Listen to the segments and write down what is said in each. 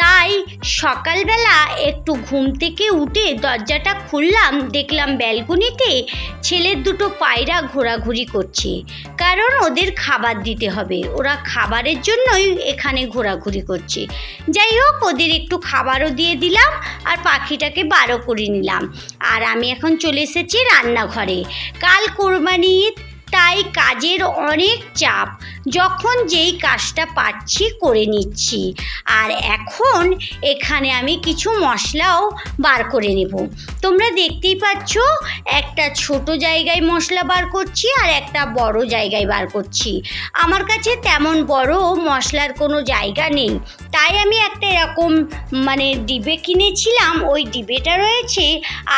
তাই সকালবেলা একটু ঘুম থেকে উঠে দরজাটা খুললাম, দেখলাম ব্যালকনিতে ছেলের দুটো পায়রা ঘোরাঘুরি করছে। কারণ ওদের খাবার দিতে হবে। ওরা খাবারের জন্যই এখানে ঘোরাঘুরি করছে। যাই হোক, ওদের একটু খাবারও দিয়ে দিলাম আর পাখিটাকে বারো করে নিলাম। আর আমি এখন চলে এসেছি রান্নাঘরে। কাল কোরবানি ঈদ তাই কাজের অনেক চাপ যখন যেই কাজটা পাচ্ছি করে নিচ্ছি। আর এখন এখানে আমি কিছু মশলাও বার করে নেব। তোমরা দেখতেই পাচ্ছ, একটা ছোট জায়গায় মশলা বার করছি আর একটা বড় জায়গায় বার করছি। আমার কাছে তেমন বড় মশলার কোনো জায়গা নেই। তাই আমি একটা এরকম মানে ডিবে কিনেছিলাম, ওই ডিবেটা রয়েছে।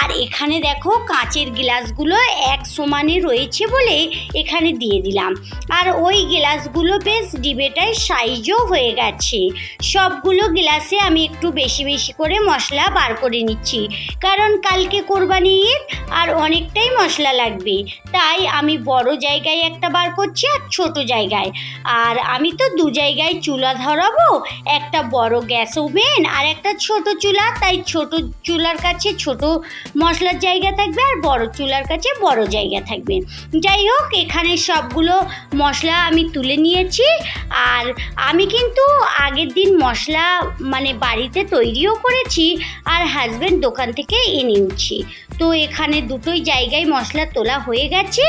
আর এখানে দেখো কাঁচের গ্লাসগুলো এক সমানে রয়েছে বলে এখানে দিয়ে দিলাম। আর ওই গ্লাসগুলো বেশ ডিবেটায় সাইজও হয়ে গেছে। সবগুলো গ্লাসে আমি একটু বেশি বেশি করে মশলা বার করে নিচ্ছি। কারণ কালকে কোরবানি ঈদ আর অনেকটাই মশলা লাগবে। তাই আমি বড় জায়গায় একটা বার করছি আর ছোট জায়গায়। আর আমি তো দু জায়গায় চুলা ধরাবো, একটা বড় গ্যাস ওভেন আর একটা ছোট চুলা। তাই ছোট চুলার কাছে ছোট মশলার জায়গা থাকবে আর বড় চুলার কাছে বড় জায়গা থাকবে। যাই হোক এখানে সবগুলো মশলা আমি তুলে নিয়েছি। আর আমি কিন্তু আগের দিন মশলা মানে বাড়িতে তৈরিও করেছি আর হাজব্যান্ড দোকান থেকে এনেওছি তো এখানে দুটোই জায়গায় মশলা তোলা হয়ে গেছে।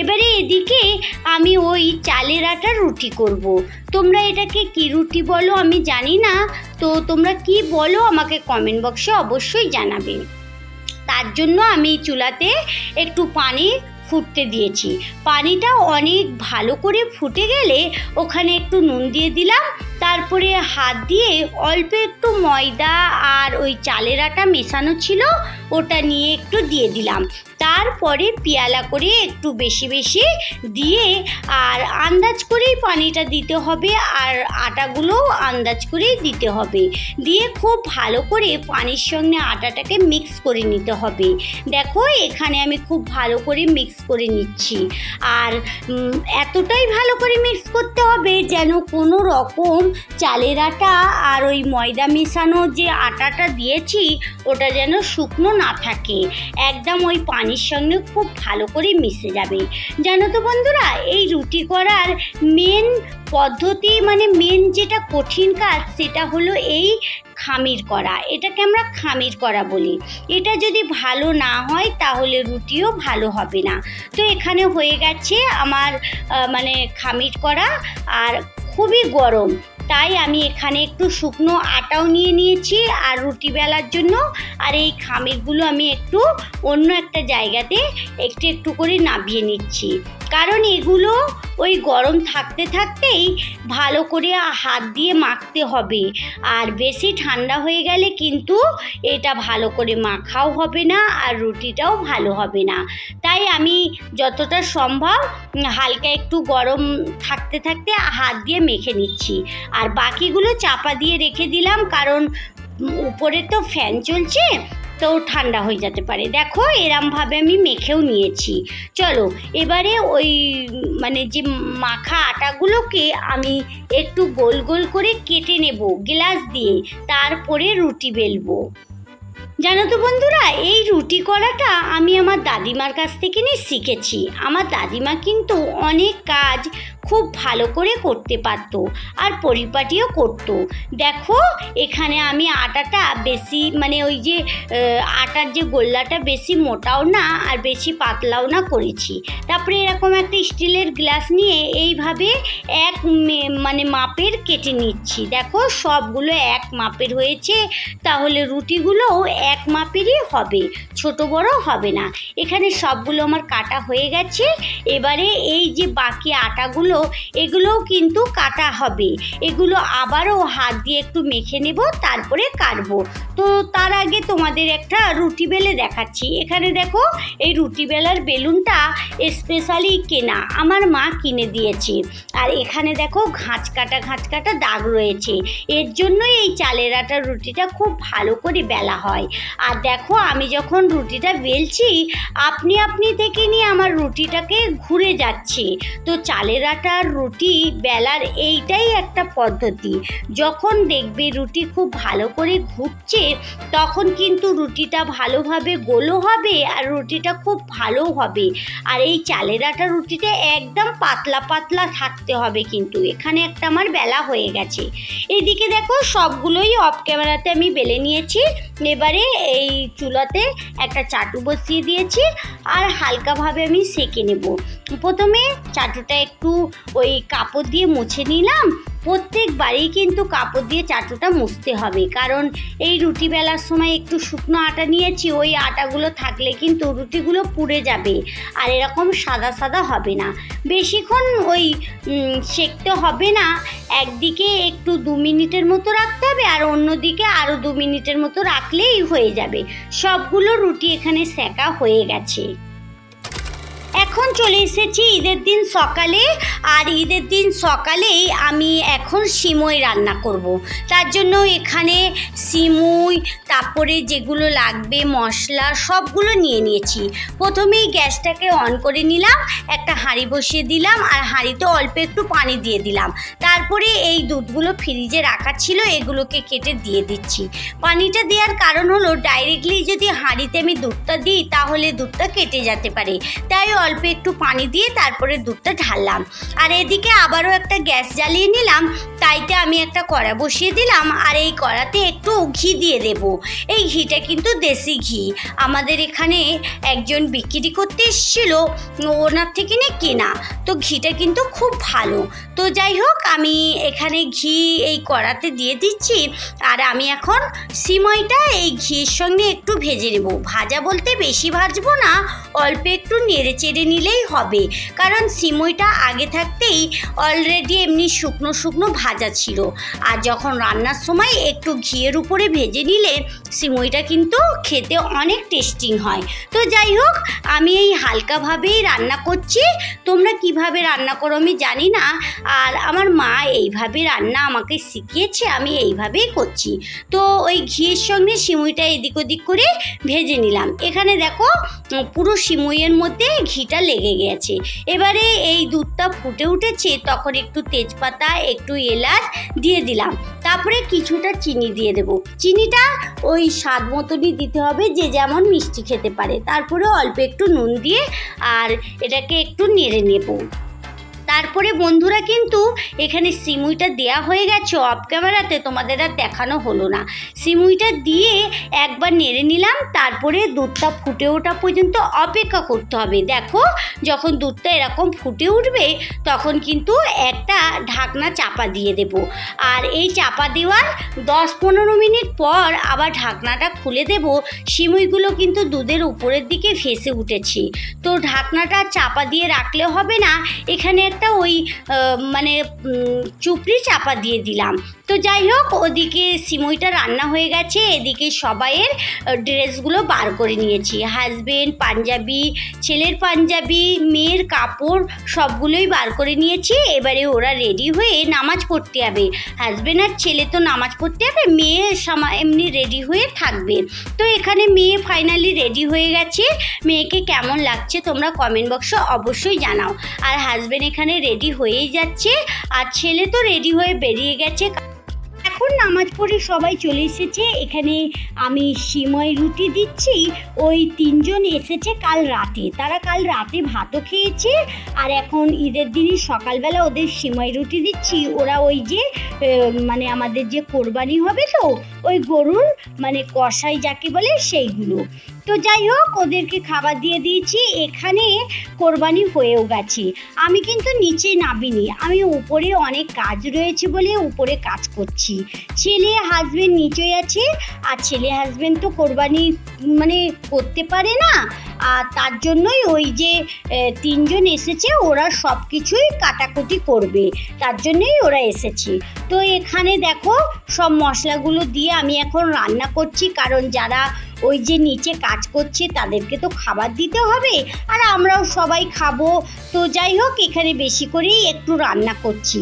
এবারে এদিকে আমি ওই চালের আটার রুটি করব। তোমরা এটাকে কি রুটি বলো আমি জানি না। তো তোমরা কি বলো আমাকে কমেন্ট বক্সে অবশ্যই জানাবে। তার জন্য আমি চুলাতে একটু পানি ফুটতে দিয়েছি। পানিটা অনেক ভালো করে ফুটে গেলে ওখানে একটু নুন দিয়ে দিলাম তারপরে হাত দিয়ে অল্প একটু ময়দা আর ওই চালের আটা মেশানো ছিল, ওটা নিয়ে একটু দিয়ে দিলাম। তারপরে পেয়ালা করে একটু বেশি বেশি দিয়ে আর আন্দাজ করেই পানিটা দিতে হবে আর আটাগুলো আন্দাজ করেই দিতে হবে। দিয়ে খুব ভালো করে পানির সঙ্গে আটাটাকে মিক্স করে নিতে হবে। দেখো, এখানে আমি খুব ভালো করে মিক্স করে নিচ্ছি। আর এতটাই ভালো করে মিক্স করতে হবে যেন কোনো রকম চালের আটা আর ওই ময়দা মেশানো যে আটাটা দিয়েছি, ওটা যেন শুকনো না থাকে। একদম ওই পানির সঙ্গে খুব ভালো করে মিশে যাবে। জানো তো বন্ধুরা, এই রুটি করার মেন পদ্ধতি মানে মেন যেটা কঠিন কাজ, সেটা হলো এই খামির করা। এটাকে আমরা খামির করা বলি। এটা যদি ভালো না হয়, তাহলে রুটিও ভালো হবে না। তো এখানে হয়ে গেছে আমার মানে খামির করা, আর খুবই গরম। তাই আমি এখানে একটু শুকনো আটাও নিয়ে নিয়েছি আর রুটি বেলার জন্য। আর এই খামিরগুলো আমি একটু অন্য একটা জায়গাতে একটু একটু করে নামিয়ে নিচ্ছি। কারণ এগুলো ওই গরম থাকতে থাকতেই ভালো করে হাত দিয়ে মাখতে হবে। আর বেশি ঠান্ডা হয়ে গেলে কিন্তু এটা ভালো করে মাখাও হবে না আর রুটিটাও ভালো হবে না। তাই আমি যতটা সম্ভব হালকা একটু গরম থাকতে থাকতে হাত দিয়ে মেখে নিচ্ছি। আর বাকিগুলো চাপা দিয়ে রেখে দিলাম কারণ উপরে তো ফ্যান চলছে তো ঠান্ডা হয়ে যেতে পারে। দেখো, এরমভাবে আমি মেখেও নিয়েছি। চলো, এবারে ওই মানে যে মাখা আটাগুলোকে আমি একটু গোল গোল করে কেটে নেব গ্লাস দিয়ে, তারপরে রুটি বেলবো। জানো তো বন্ধুরা, এই রুটি করাটা আমি আমার দাদিমার কাছ থেকে নিয়ে শিখেছি। আমার দাদিমা কিন্তু অনেক কাজ খুব ভালো করে করতে পারতো আর পরিপাটিও করতো। দেখো, এখানে আমি আটাটা বেশি মানে ওই যে আটার যে গোল্লাটা বেশি মোটাও না আর বেশি পাতলাও না করেছি। তারপরে এরকম একটা স্টিলের গ্লাস নিয়ে এইভাবে এক মানে মাপের কেটে নিচ্ছি। দেখো, সবগুলো এক মাপের হয়েছে, তাহলে রুটিগুলোও এক মাপেরই হবে, ছোট বড় হবে না। এখানে সবগুলো আমার কাটা হয়ে গেছে। এবারে এই যে বাকি আটাগুলো এগুলোও কিন্তু কাটা হবে। এগুলো আবারও হাত দিয়ে একটু মেখে নেব, তারপরে কাটবো। তো তার আগে তোমাদের একটা রুটি বেলে দেখাচ্ছি। এখানে দেখো, এই রুটি বেলার বেলুনটা স্পেশালি কেনা, আমার মা কিনে দিয়েছে। আর এখানে দেখো ঘাঁচ কাটা ঘাঁচ কাটা দাগ রয়েছে। এর জন্যই এই চালের আটার রুটিটা খুব ভালো করে বেলা হয়। আর দেখো, আমি যখন রুটিটা বেলছি, আপনি আপনি থেকে নিয়ে আমার রুটিটাকে ঘুরে যাচ্ছে। তো চালের আটার রুটি বেলার এইটাই একটা পদ্ধতি। যখন দেখবে রুটি খুব ভালো করে ঘুরছে, তখন কিন্তু রুটিটা ভালোভাবে গোলও হবে আর রুটিটা খুব ভালো হবে। আর এই চালের আটা রুটিটা একদম পাতলা পাতলা থাকতে হবে কিন্তু। এখানে একটা আমার বেলা হয়ে গেছে। এইদিকে দেখো সবগুলোই অফ ক্যামেরাতে আমি বেলে নিয়েছি। এবারে এই চুলাতে একটা চাটু বসিয়ে দিয়েছি আর হালকাভাবে আমি সেঁকে নেব। প্রথমে চাটুটা একটু ওই কাপড় দিয়ে মুছে নিলাম। প্রত্যেকবারেই কিন্তু কাপড় দিয়ে চাটুটা মুছতে হবে। কারণ এই রুটি বেলার সময় একটু শুকনো আটা নিয়েছি, ওই আটাগুলো থাকলে কিন্তু রুটিগুলো পুড়ে যাবে আর এরকম সাদা সাদা হবে না। বেশিক্ষণ ওই সেঁকতে হবে না। একদিকে একটু দু মিনিটের মতো রাখতে হবে আর অন্যদিকে আরও দু মিনিটের মতো রাখলেই হয়ে যাবে। সবগুলো রুটি এখানে সেকা হয়ে গেছে। এখন চলে এসেছি ঈদের দিন সকালে, আর ঈদের দিন সকালেই আমি এখন সিমই রান্না করব। তার জন্য এখানে সিমুই, তারপরে যেগুলো লাগবে, মশলা, সবগুলো নিয়ে নিয়েছি। প্রথমেই গ্যাসটাকে অন করে নিলাম, একটা হাঁড়ি বসিয়ে দিলাম, আর হাঁড়িতে অল্প একটু পানি দিয়ে দিলাম। তারপরে এই দুধগুলো ফ্রিজে রাখা ছিল, এগুলোকে কেটে দিয়ে দিচ্ছি। পানিটা দেওয়ার কারণ হলো, ডাইরেক্টলি যদি হাঁড়িতে আমি দুধটা দিই, তাহলে দুধটা কেটে যেতে পারে। তাই অল্প একটু পানি দিয়ে তারপরে দুধটা ঢাললাম। আর এদিকে আবারও একটা গ্যাস জ্বালিয়ে নিলাম, তাইতে আমি একটা কড়া বসিয়ে দিলাম, আর এই কড়াতে একটু ঘি দিয়ে দেব। এই ঘিটা কিন্তু দেশি ঘি। আমাদের এখানে একজন বিক্রি করতে এসেছিল, ওনার থেকে নিয়ে কেনা। তো ঘিটা কিন্তু খুব ভালো। তো যাই হোক, আমি এখানে ঘি এই কড়াতে দিয়ে দিচ্ছি, আর আমি এখন সিমইটা এই ঘিয়ের সঙ্গে একটু ভেজে নেব। ভাজা বলতে বেশি ভাজবো না, অল্প একটু নেড়ে চেড়ে নিলেই হবে। কারণ সিমইটা আগে থাকতেই অলরেডি এমনি শুকনো শুকনো ভাজা ছিল। আর যখন রান্নার সময় একটু ঘিয়ের উপরে ভেজে নিলে সিমইটা কিন্তু খেতে অনেক টেস্টিং হয়। তো যাই হোক, আমি এই হালকাভাবেই রান্না করছি। তোমরা কীভাবে রান্না করো আমি জানি না। আর আমার মা এইভাবে রান্না আমাকে শিখিয়েছে, আমি এইভাবেই করছি। তো ওই ঘিয়ের সঙ্গে সিমুইটা এদিক ওদিক করে ভেজে নিলাম। এখানে দেখো, পুরো সিমুইয়ের মধ্যে ঘিটা লেগে গেছে। এবারে এই দুধটা ফুটে উঠেছে, তখন একটু তেজপাতা, একটু এলাচ দিয়ে দিলাম। তারপরে কিছুটা চিনি দিয়ে দেব। চিনিটা ওই স্বাদ মতনই দিতে হবে, যে যেমন মিষ্টি খেতে পারে। তারপরে অল্প একটু নুন দিয়ে আর এটাকে একটু নেড়ে নেব। তারপরে বন্ধুরা কিন্তু এখানে সিমুইটা দেয়া হয়ে গেছে অফ ক্যামেরাতে তোমাদের আর দেখানো হলো না। সিমুইটা দিয়ে একবার নেড়ে নিলাম, তারপরে দুধটা ফুটে ওঠা পর্যন্ত অপেক্ষা করতে হবে। দেখো, যখন দুধটা এরকম ফুটে উঠবে, তখন কিন্তু একটা ঢাকনা চাপা দিয়ে দেব। আর এই চাপা দেওয়ার দশ পনেরো মিনিট পর আবার ঢাকনাটা খুলে দেব, সিমুইগুলো কিন্তু দুধের উপরের দিকে ভেসে উঠেছে। তো ঢাকনাটা চাপা দিয়ে রাখলে হবে না, এখানে একটা ওই মানে চুপড়ি চাপা দিয়ে দিলাম। তো যাই হোক, ওদিকে সিমইটা রান্না হয়ে গেছে। এদিকে সবাইয়ের ড্রেসগুলো বার করে নিয়েছি। হাজবেন্ড পাঞ্জাবি, ছেলের পাঞ্জাবি, মেয়ের কাপড় সবগুলোই বার করে নিয়েছি। এবারে ওরা রেডি হয়ে নামাজ পড়তে যাবে। হাজবেন্ড আর ছেলে তো নামাজ পড়তে যাবে, মেয়ে সামা, এমনি রেডি হয়ে থাকবে। তো এখানে মেয়ে ফাইনালি রেডি হয়ে গেছে। মেয়েকে কেমন লাগছে তোমরা কমেন্ট বক্সে অবশ্যই জানাও। আর হাজবেন্ড এখানে রেডি হয়েই যাচ্ছে। আর ছেলে তো রেডি হয়ে বেরিয়ে গেছে। এখন নামাজ পড়ে সবাই চলে এসেছে। এখানে আমি সিময় রুটি দিচ্ছি। ওই তিনজন এসেছে কাল রাতে। তারা কাল রাতে ভাতও খেয়েছে। আর এখন ঈদের দিনই সকালবেলা ওদের সিময় রুটি দিচ্ছি। ওরা ওই যে মানে আমাদের যে কোরবানি হবে তো, ওই গরুর মানে কষাই যাকে বলে সেইগুলো। তো যাই হোক, ওদেরকে খাবার দিয়ে দিয়েছি। এখানে কোরবানি হয়েও গেছে। আমি কিন্তু নিচে নামিনি। আমি উপরে অনেক কাজ রয়েছে বলে উপরে কাজ করছি। ছেলে হাজবেন্ড নিচে আছে, আর ছেলে হাজবেন্ড তো কোরবানি মানে করতে পারে না। আর তার জন্যই ওই যে তিনজন এসেছে, ওরা সব কিছুই কাটাকুটি করবে। তার জন্যই ওরা এসেছে। তো এখানে দেখো, সব মশলাগুলো দিয়ে আমি এখন রান্না করছি, কারণ যারা ওই যে নিচে কাজ করছে, তাদেরকে তো খাবার দিতে হবে, আর আমরাও সবাই খাব। তো যাই হোক, এখানে বেশি করেই একটু রান্না করছি।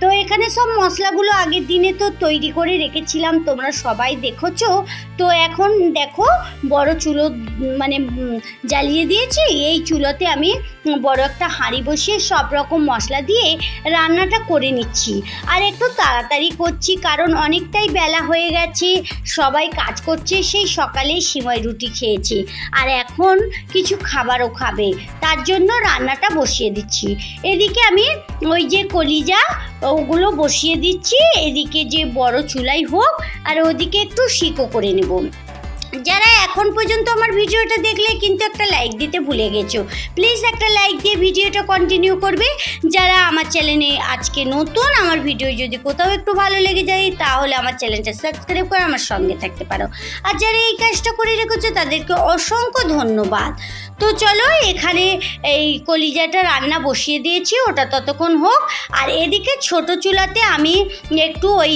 তো এখানে সব মশলাগুলো আগের দিনে তো তৈরি করে রেখেছিলাম, তোমরা সবাই দেখেছ। তো এখন দেখো, বড় চুলো মানে জ্বালিয়ে দিয়েছি, এই চুলোতে আমি বড় একটা হাঁড়ি বসিয়ে সব রকম মশলা দিয়ে রান্নাটা করে নিচ্ছি। আর একটু তাড়াতাড়ি করছি কারণ অনেকটাই বেলা হয়ে গেছে, সবাই কাজ করছে, সেই সকালেই সিময় রুটি খেয়েছে। আর এখন কিছু খাবারও খাবে, তার জন্য রান্নাটা বসিয়ে দিচ্ছি। এদিকে আমি ওই যে কলিজা, ওগুলো বসিয়ে দিচ্ছি, এদিকে যে বড় চুলাই হোক, আর ওদিকে একটু শিকো করে নেব। যারা এখন পর্যন্ত আমার ভিডিওটা দেখলে কিন্তু একটা লাইক দিতে ভুলে গেছো। প্লিজ একটা লাইক দিয়ে ভিডিওটা কন্টিনিউ করবে। যারা আমার চ্যানেলে আজকে নতুন, আমার ভিডিও যদি কোথাও একটু ভালো লেগে যায়, তাহলে আমার চ্যানেলটা সাবস্ক্রাইব করে আমার সঙ্গে থাকতে পারো। আর যারা এই কাজটা করে রেখেছো, তাদেরকে অসংখ্য ধন্যবাদ। তো চলো এখানে এই কলিজাটা রান্না বসিয়ে দিয়েছি, ওটা ততক্ষণ হোক। আর এদিকে ছোট চুলাতে আমি একটু ওই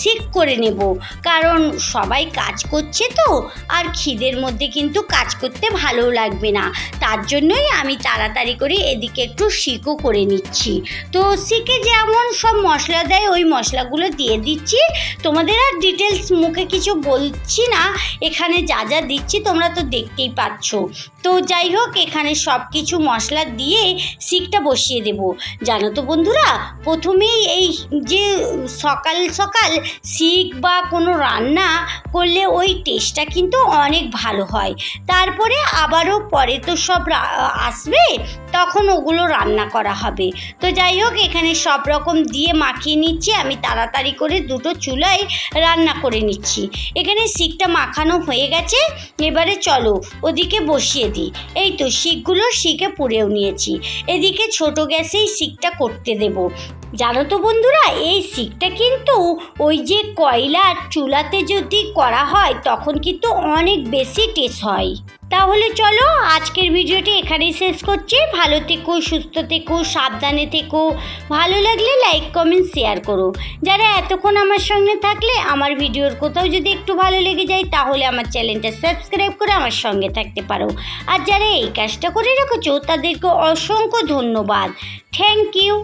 সিক করে নেব। কারণ সবাই কাজ করছে তো, আর খিদের মধ্যে কিন্তু কাজ করতে ভালো লাগবে না। তার জন্যই আমি তাড়াতাড়ি করে এদিকে একটু সিকও করে নিচ্ছি। তো সিকে যেমন সব মশলা দেয়, ওই মশলাগুলো দিয়ে দিচ্ছি। তোমাদের আর ডিটেলস মুখে কিছু বলছি না, এখানে যা যা দিচ্ছি তোমরা তো দেখতেই পাচ্ছ। তো যাই হোক, এখানে সব কিছু মশলা দিয়ে শিকটা বসিয়ে দেব। জানো তো বন্ধুরা, প্রথমেই এই যে সকাল সকাল শিক বা কোনো রান্না করলে ওই টেস্টটা কিন্তু অনেক ভালো হয়। তারপরে আবারও পরে তো সব আসবে, তখন ওগুলো রান্না করা হবে। তো যাই হোক, এখানে সব রকম দিয়ে মাখিয়ে নিচ্ছি, আমি তাড়াতাড়ি করে দুটো চুলায় রান্না করে নিচ্ছি। এখানে শিকটা মাখানো হয়ে গেছে, এবারে চলো ওদিকে বসিয়ে দিই। এই তো শিকগুলো শিখে পুড়েও নিয়েছি। এদিকে ছোট গ্যাসেই শিকটা করতে দেব। জানো তো বন্ধুরা, এই শিকটা কিন্তু ওই যে কয়লার চুলাতে যদি করা হয়, তখন কিন্তু অনেক বেশি টেস্ট হয়। তাহলে চলো আজকের ভিডিওটি এখানেই শেষ করছি। ভালো থেকো, সুস্থ থেকো, সাবধানে থেকো। ভালো লাগলে লাইক কমেন্ট শেয়ার করো। যারা এতক্ষণ আমার সঙ্গে থাকলে আমার ভিডিওর কোথাও যদি একটু ভালো লেগে যায়, তাহলে আমার চ্যানেলটা সাবস্ক্রাইব করে আমার সঙ্গে থাকতে পারো। আর যারা এই কাজটা করে রেখেছো, তাদেরকে অসংখ্য ধন্যবাদ। Thank you